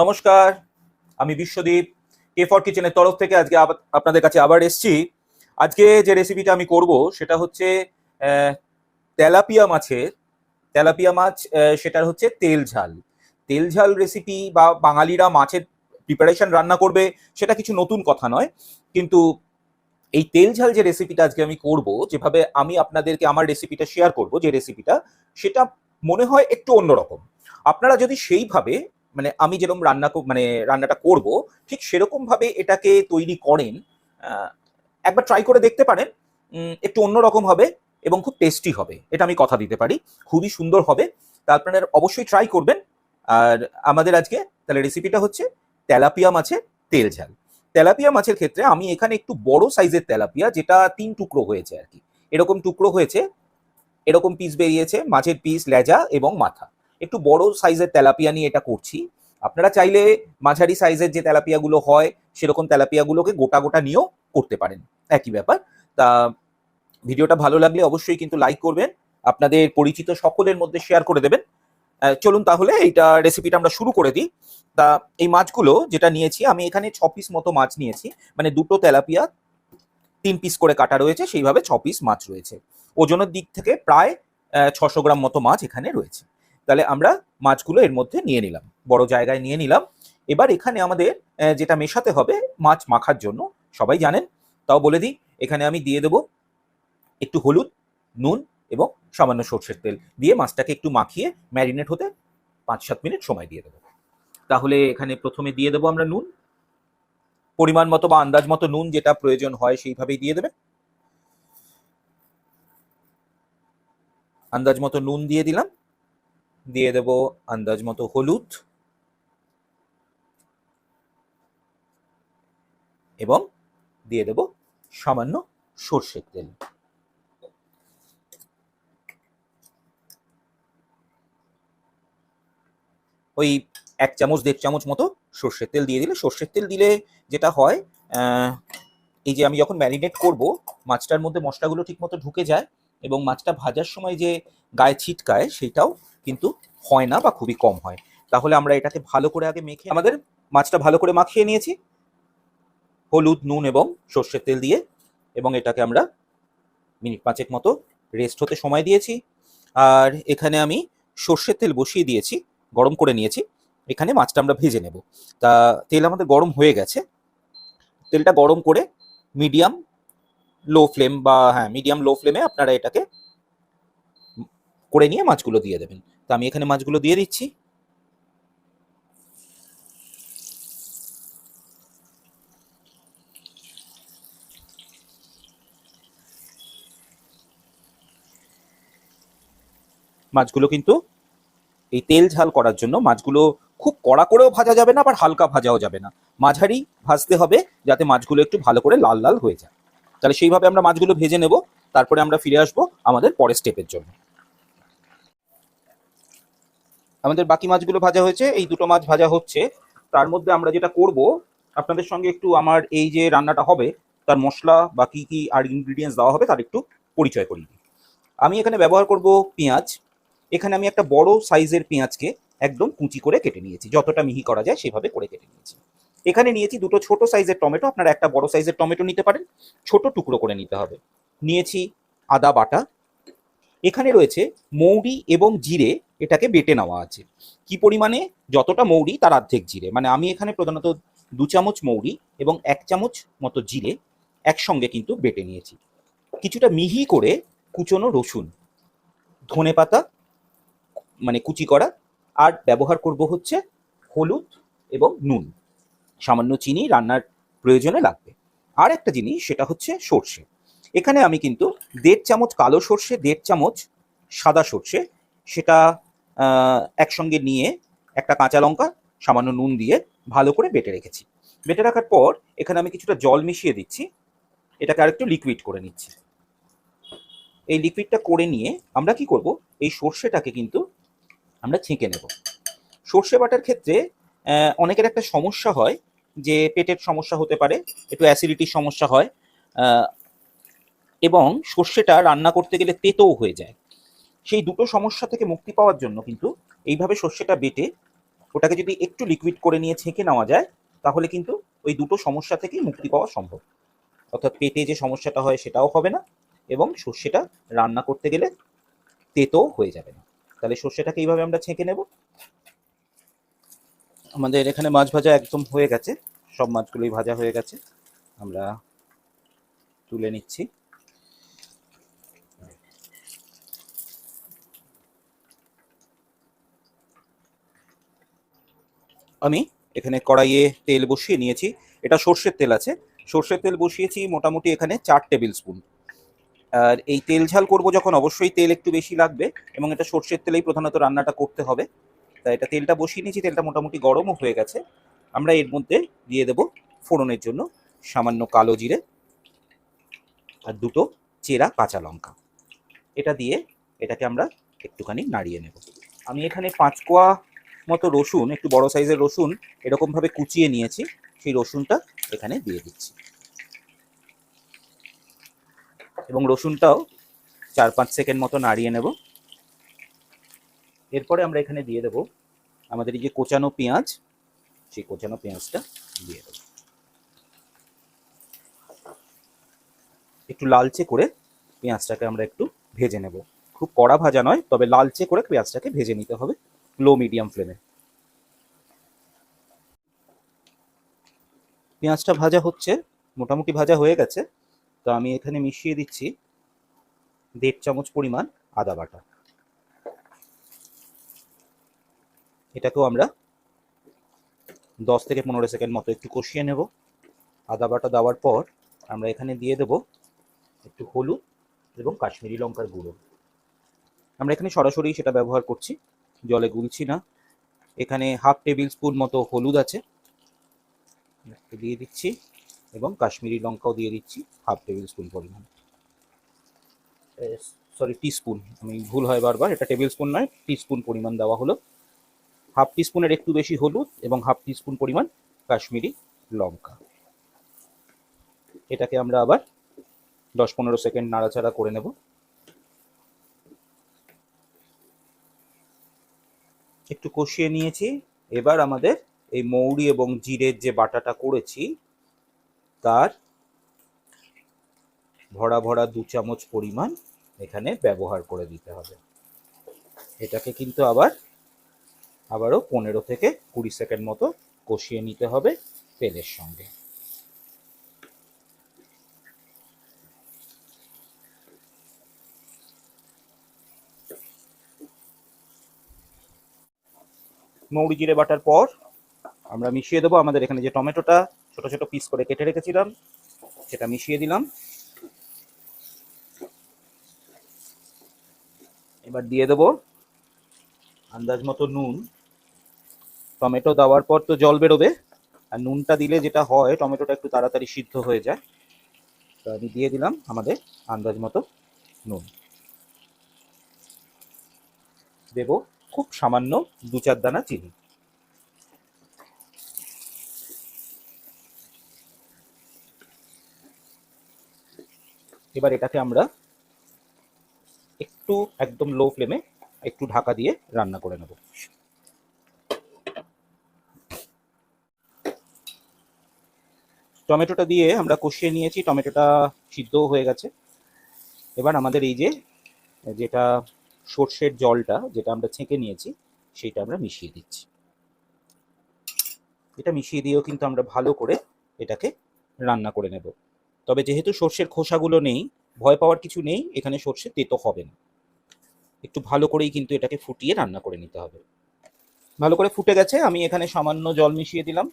নমস্কার, আমি Biswadip K for কিচেনের তরফ থেকে আজকে আপনাদের কাছে আবার এসেছি। আজকে যে রেসিপিটা আমি করব সেটা হচ্ছে তেলাপিয়া মাছের, তেলাপিয়া মাছ সেটার হচ্ছে তেল ঝাল। তেল ঝাল রেসিপি বা বাঙালিরা মাছের প্রিপারেশন রান্না করবে, সেটা কিছু নতুন কথা নয়। কিন্তু এই তেল ঝাল যে রেসিপিটা আজকে আমি করব, যেভাবে আমি আপনাদেরকে আমার রেসিপিটা শেয়ার করব যে রেসিপিটা সেটা মনে হয় একটু অন্যরকম। আপনারা যদি সেইভাবে মানে আমি যেরকম রান্না মানে রান্নাটা করব, ঠিক সেরকম ভাবে এটাকে তৈরি করেন একবার ট্রাই করে দেখতে পারেন একটু অন্যরকম হবে এবং খুব টেস্টি হবে। এটা আমি কথা দিতে পারি, খুবই সুন্দর হবে। তা আপনারা অবশ্যই ট্রাই করবেন। আর আমাদের আজকে, তাহলে রেসিপিটা হচ্ছে তেলাপিয়া মাছের তেল ঝাল। তেলাপিয়া মাছের ক্ষেত্রে আমি এখানে একটু বড় সাইজের তেলাপিয়া, যেটা তিন টুকরো হয়েছে আর কি। এরকম টুকরো হয়েছে, এরকম পিস বেরিয়েছে, মাছের পিস লেজা এবং মাথা। একটু বড় সাইজের তেলাপিয়া নিয়ে এটা করছি। আপনারা চাইলে মাঝারি সাইজের যে তেলাপিয়াগুলো হয়, সেরকম তেলাপিয়াগুলোকে গোটা গোটা নিয়েও করতে পারেন। একই ব্যাপার। তা ভিডিওটা ভালো লাগলে অবশ্যই কিন্তু লাইক করবেন, আপনাদের পরিচিত সকলের মধ্যে শেয়ার করে দেবেন। চলুন তাহলে এইটা রেসিপিটা আমরা শুরু করে দিই। তা এই মাছগুলো যেটা নিয়েছি, আমি এখানে ছ পিস মতো মাছ নিয়েছি। মানে দুটো তেলাপিয়া, তিন পিস করে কাটা রয়েছে, সেইভাবে ছ পিস মাছ রয়েছে। ওজনের দিক থেকে প্রায় ছশো গ্রাম মতো মাছ এখানে রয়েছে। তাহলে আমরা মাছগুলো এর মধ্যে নিয়ে নিলাম। বড় জায়গায় নিয়ে নিলাম। এবার এখানে আমাদের যেটা মেশাতে হবে, মাছ মাখার জন্য। সবাই জানেন? তাও বলে দিই, এখানে আমি দিয়ে দেবো একটু হলুদ, নুন এবং সামান্য সর্ষের তেল। দিয়ে মাছটাকে একটু মাখিয়ে ম্যারিনেট হতে পাঁচ সাত মিনিট সময় দিয়ে দেবো। তাহলে এখানে প্রথমে দিয়ে দেবো আমরা নুন। পরিমাণ মতো বা আন্দাজ মতো নুন যেটা প্রয়োজন হয় সেইভাবেই দিয়ে দেবে। আন্দাজ মতো নুন দিয়ে দিলাম। দিয়ে দেব আন্দাজ মতো হলুদ এবং দিয়ে দেব সামান্য সর্ষের তেল। ওই এক চামচ, দেড় চামচ মতো সর্ষের তেল দিয়ে দিলে, সর্ষের তেল দিলে যেটা হয় এই যে আমি যখন ম্যারিনেট করব, মাছটার মধ্যে মশলাগুলো ঠিকমতো ঢুকে যায় এবং মাছটা ভাজার সময় যে গায়ে ছিটকায় সেটাও কিন্তু হয় না বা খুবই কম হয়। তাহলে আমরা এটাকে ভালো করে আগে মেখে, আমাদের মাছটা ভালো করে মাখিয়ে নিয়েছি। হলুদ, নুন এবং সর্ষের তেল দিয়ে এবং এটাকে আমরা মিনিট পাঁচেক মতো রেস্ট হতে সময় দিয়েছি। আর এখানে আমি সর্ষের তেল বসিয়ে দিয়েছি, গরম করে নিয়েছি। এখানে মাছটা আমরা ভেজে নেব। তা তেল আমাদের গরম হয়ে গেছে। তেলটা গরম করে মিডিয়াম লো ফ্লেম বা হ্যাঁ মিডিয়াম লো ফ্লেমে আপনারা এটাকে করে নিয়ে মাছগুলো দিয়ে দেবেন। তো আমি এখানে মাছগুলো দিয়ে দিচ্ছি। মাছগুলো কিন্তু এই তেল ঝাল করার জন্য মাছগুলো খুব কড়া করেও ভাজা যাবে না, আবার হালকা ভাজাও যাবে না। মাঝারি ভাজতে হবে যাতে মাছগুলো একটু ভালো করে লাল লাল হয়ে যায়। তাহলে সেইভাবে আমরা মাছগুলো ভেজে নেব, তারপরে আমরা ফিরে আসব আমাদের পরের স্টেপের জন্য। আমাদের বাকি মাছগুলো ভাজা হয়েছে, এই দুটো মাছ ভাজা হচ্ছে। তার মধ্যে আমরা যেটা করব, আপনাদের সঙ্গে একটু আমার এই যে রান্নাটা হবে, তার মশলা বা কি কি আর ইনগ্রিডিয়েন্টস দেওয়া হবে তার একটু পরিচয় দিই। আমি এখানে ব্যবহার করব পেঁয়াজ। এখানে আমি একটা বড় সাইজের পেঁয়াজকে একদম কুচি করে কেটে নিয়েছি। যতটা মিহি করা যায় সেভাবে করে কেটে নিয়েছি। এখানে নিয়েছি দুটো ছোট সাইজের টমেটো। আপনারা একটা বড় সাইজের টমেটো নিতে পারেন। ছোট টুকরো করে নিতে হবে। নিয়েছি আদা বাটা। এখানে রয়েছে মৌরি এবং জিরে এটাকে বেটে নেওয়া আছে। কি পরিমাণে? যতটা মৌরি তার অর্ধেক জিরে। মানে আমি এখানে প্রধানত দু চামচ মৌরি এবং এক চামচ মতো জিরে একসঙ্গে কিন্তু বেটে নিয়েছি। কিছুটা মিহি করে কুচনো রসুন, ধনে পাতা মানে কুচি করা, আর ব্যবহার করব হচ্ছে হলুদ এবং নুন। সামান্য চিনি রান্নার প্রয়োজনে লাগবে। আর একটা জিনিস সেটা হচ্ছে সর্ষে। এখানে আমি কিন্তু দেড় চামচ কালো সর্ষে, দেড় চামচ সাদা সর্ষে, সেটা একসঙ্গে নিয়ে একটা কাঁচা লঙ্কা, সামান্য নুন দিয়ে ভালো করে বেটে রেখেছি। বেটে রাখার পর এখানে আমি কিছুটা জল মিশিয়ে দিচ্ছি। এটাকে আরেকটু লিকুইড করে নিচ্ছি। এই লিকুইডটা করে নিয়ে আমরা কি করব? এই সর্ষেটাকে কিন্তু আমরা ছেঁকে নেব। সর্ষে বাটার ক্ষেত্রে অনেকের একটা সমস্যা হয় যে পেটের সমস্যা হতে পারে, একটু অ্যাসিডিটির সমস্যা হয় এবং সর্ষেটা রান্না করতে গেলে তেতোও হয়ে যায়। সেই দুটো সমস্যা থেকে মুক্তি পাওয়ার জন্য কিন্তু এইভাবে সর্ষেটা বেটে ওটাকে যদি একটু লিকুইড করে নিয়ে ছেঁকে নেওয়া যায়, তাহলে কিন্তু ওই দুটো সমস্যা থেকেই মুক্তি পাওয়া সম্ভব। অর্থাৎ পেটে যে সমস্যাটা হয় সেটাও হবে না এবং সর্ষেটা রান্না করতে গেলে তেতো হয়ে যাবে না। তাহলে সর্ষেটাকে এইভাবে আমরা ছেঁকে নেব। আমাদের এখানে মাছ ভাজা একদম হয়ে গেছে। সব মাছগুলোই ভাজা হয়ে গেছে। আমরা তুলে নিচ্ছি। আমি এখানে কড়াইয়ে তেল বসিয়ে নিয়েছি। এটা সর্ষের তেল আছে। সর্ষের তেল বসিয়েছি মোটামুটি এখানে চার টেবিল স্পুন। আর এই তেল ঝাল করব যখন অবশ্যই তেল একটু বেশি লাগবে এবং এটা সর্ষের তেলেই প্রধানত রান্নাটা করতে হবে। তাই এটা তেলটা বসিয়ে নিয়েছি, তেলটা মোটামুটি গরমও হয়ে গেছে। আমরা এর মধ্যে দিয়ে দেব ফোড়নের জন্য সামান্য কালো জিরে আর দুটো চেরা কাঁচা লঙ্কা। এটা দিয়ে এটাকে আমরা একটুখানি নাড়িয়ে নেব। আমি এখানে পাঁচ কোয়া মতো রসুন, একটু বড় সাইজের রসুন এরকমভাবে কুচিয়ে নিয়েছি। সেই রসুনটা এখানে দিয়ে দিচ্ছি। এবং রসুনটাও চার পাঁচ সেকেন্ড মতো নাড়িয়ে নেব। এরপরে আমরা এখানে দিয়ে দেব আমাদের এই যে কোচানো পেঁয়াজ, সেই কোচানো পেঁয়াজটা দিয়ে দেব। একটু লালচে করে পেঁয়াজটাকে আমরা একটু ভেজে নেব। খুব কড়া ভাজা নয়, তবে লালচে করে পেঁয়াজটাকে ভেজে নিতে হবে। লো মিডিয়াম ফ্লেমে পেঁয়াজটা ভাজা হচ্ছে, মোটামুটি ভাজা হয়ে গেছে, তো আমি এখানে মিশিয়ে দিচ্ছি দেড় চামচ পরিমাণ আদা বাটা। এটাকেও আমরা দশ থেকে পনেরো সেকেন্ড মতো একটু কষিয়ে নেব। আদা বাটা দেওয়ার পর আমরা এখানে দিয়ে দেব একটু হলুদ এবং কাশ্মীরি লঙ্কার গুঁড়ো। আমরা এখানে সরাসরি সেটা ব্যবহার করছি। জলে গুলছি না। এখানে হাফ টেবিল স্পুন মতো হলুদ আছে। দিয়ে দিচ্ছি এবং কাশ্মীরি লঙ্কাও দিয়ে দিচ্ছি হাফ টেবিল স্পুন পরিমাণ। সরি টিস্পুন আমি ভুল হয় বারবার, এটা টেবিল স্পুন নয় টিস্পুন পরিমাণ দেওয়া হলো। হাফ টিস্পুনের একটু বেশি হলুদ এবং হাফ টিস্পুন পরিমাণ কাশ্মীরি লঙ্কা। এটাকে আমরা আবার দশ পনেরো সেকেন্ড নাড়াচাড়া করে নেব। একটু কষিয়ে নিয়েছি। এবার আমাদের এই মৌরি এবং জিরের যে বাটাটা করেছি, তার ভরা ভরা দু চামচ পরিমাণ এখানে ব্যবহার করে দিতে হবে। এটাকে কিন্তু আবার, আবারও পনেরো থেকে কুড়ি সেকেন্ড মতো কষিয়ে নিতে হবে তেলের সঙ্গে। মৌরি জিরে বাটার পর আমরা মিশিয়ে দেবো আমাদের এখানে যে টমেটোটা, ছোট ছোট পিস করে কেটে রেখেছিলাম, সেটা মিশিয়ে দিলাম। এবার দিয়ে দেবো আন্দাজ মতো নুন। টমেটো দেওয়ার পর তো জল বেরোবে, আর নুনটা দিলে যেটা হয়, টমেটোটা একটু তাড়াতাড়ি সিদ্ধ হয়ে যায়। তো আমি দিয়ে দিলাম আমাদের আন্দাজ মতো নুন। দেব খুব সামান্য দু চার দানা চিনি। এবার এটাকে আমরা একটু একদম লো ফ্লেমে একটু ঢাকা দিয়ে রান্না করে নেব। টমেটোটা দিয়ে আমরা কষিয়ে নিয়েছি, টমেটোটা সিদ্ধও হয়ে গেছে। এবার আমাদের এই যে, যেটা সর্ষের জলটা যেটা আমরা ছেঁকে নিয়েছি, সেটা আমরা মিশিয়ে দিচ্ছি। এটা মিশিয়ে দিয়েও কিন্তু আমরা ভালো করে এটাকে রান্না করে নেব। তবে যেহেতু সর্ষের খোসাগুলো নেই, ভয় পাওয়ার কিছু নেই, এখানে সর্ষে তেতো হবে না। একটু ভালো করেই কিন্তু এটাকে ফুটিয়ে রান্না করে নিতে হবে। ভালো করে ফুটে গেছে, আমি এখানে সামান্য জল মিশিয়ে দিলাম।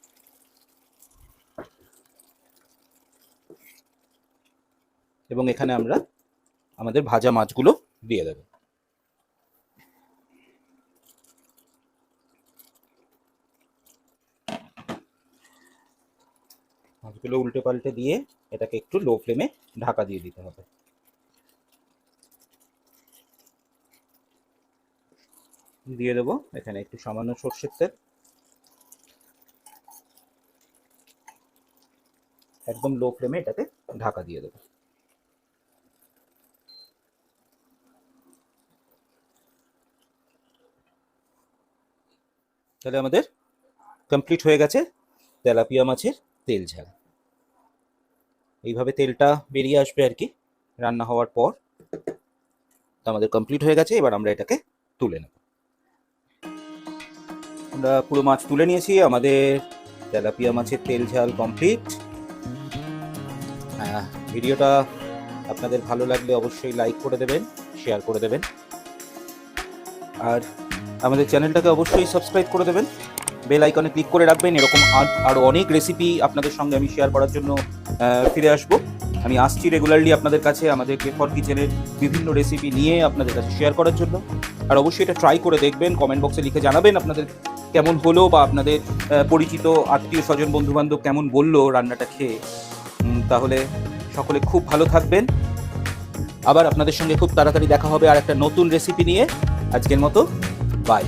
এবং এখানে আমরা আমাদের ভাজা মাছগুলো দিয়ে দেব। মাছগুলো উল্টে পাল্টে দিয়ে এটাকে একটু লো ফ্লেমে ঢাকা দিয়ে দিতে হবে। দিয়ে দেবো এখানে একটু সামান্য সর্ষের তেল। একদম লো ফ্লেমে এটাকে ঢাকা দিয়ে দেবো। তাহলে আমাদের কমপ্লিট হয়ে গেছে তেলাপিয়া মাছের তেল ঝাল। এইভাবে তেলটা বেরিয়ে আসবে আর কি, রান্না হওয়ার পর। তো আমাদের কমপ্লিট হয়ে গেছে, এবার আমরা এটাকে তুলে নেব। আমরা পুরো মাছ তুলে নিয়েছি, আমাদের তেলাপিয়া মাছের তেল ঝাল কমপ্লিট ভিডিওটা আপনাদের ভালো লাগলে অবশ্যই লাইক করে দেবেন শেয়ার করে দেবেন। আর আমাদের চ্যানেলটাকে অবশ্যই সাবস্ক্রাইব করে দেবেন। বেল আইকনে ক্লিক করে রাখবেন। এরকম আর- আরও অনেক রেসিপি আপনাদের সঙ্গে আমি শেয়ার করার জন্য ফিরে আসব। আমি আসছি রেগুলারলি আপনাদের কাছে, আমাদের কেফর কিচেনের বিভিন্ন রেসিপি নিয়ে আপনাদের কাছে শেয়ার করার জন্য। আর অবশ্যই এটা ট্রাই করে দেখবেন কমেন্ট বক্সে লিখে জানাবেন আপনাদের কেমন হলো বা আপনাদের পরিচিত আত্মীয় স্বজন, বন্ধুবান্ধব কেমন বলল রান্নাটা খেয়ে। তাহলে সকলে খুব ভালো থাকবেন। আবার আপনাদের সঙ্গে খুব তাড়াতাড়ি দেখা হবে আর একটা নতুন রেসিপি নিয়ে। আজকের মতো বাই